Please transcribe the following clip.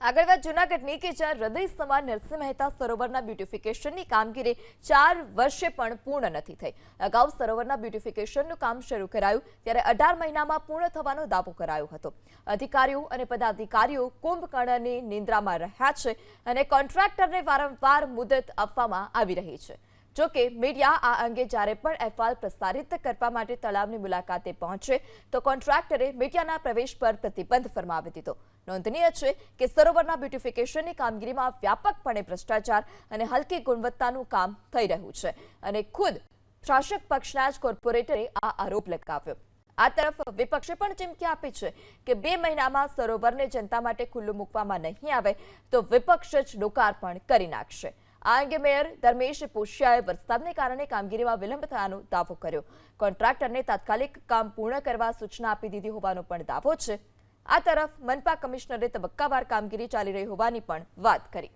આગળ વાત જૂનાગઢની કે જ્યાં હૃદય સમાન નરસિંહ મહેતા સરોવરના બ્યુટિફિકેશનની કામગીરી ચાર વર્ષે પણ પૂર્ણ નથી થઈ. અગાઉ સરોવરના બ્યુટિફિકેશનનું કામ શરૂ કરાયું, ત્યારે અઢાર મહિનામાં પૂર્ણ થવાનો દાવો કરાયો હતો. અધિકારીઓ અને પદાધિકારીઓ કુંભકર્ણની નિંદ્રામાં રહ્યા છે અને કોન્ટ્રાક્ટરને વારંવાર મુદત આપવામાં આવી રહી છે. જો કે મીડિયા આ અંગે જ્યારે પણ અહેવાલ પ્રસારિત કરવા માટે તળાવની મુલાકાતે પહોંચે, તો કોન્ટ્રાક્ટરે મીડિયાના પ્રવેશ પર પ્રતિબંધ ફરમાવી દીધો. નોંધનીય છે કે સરોવરના બ્યુટિફિકેશનની કામગીરીમાં વ્યાપકપણે ભ્રષ્ટાચાર અને હલકી ગુણવત્તાનું કામ થઈ રહ્યું છે અને ખુદ શાસક પક્ષના જ કોર્પોરેટરે આ આરોપ લગાવ્યો. આ તરફ વિપક્ષે પણ ચીમકી આપી છે કે બે મહિનામાં સરોવરને જનતા માટે ખુલ્લું મૂકવામાં નહીં આવે, તો વિપક્ષ જ લોકાર્પણ કરી નાખશે. આ અંગે મેયર ધર્મેશ પોશિયાએ વરસાદને કારણે કામગીરીમાં વિલંબ થયાનો દાવો કર્યો. કોન્ટ્રાક્ટરને તાત્કાલિક કામ પૂર્ણ કરવા સૂચના આપી દીધી હોવાનો પણ દાવો છે. આ તરફ મનપા કમિશનરે તબક્કાવાર કામગીરી ચાલી રહી હોવાની પણ વાત કરી.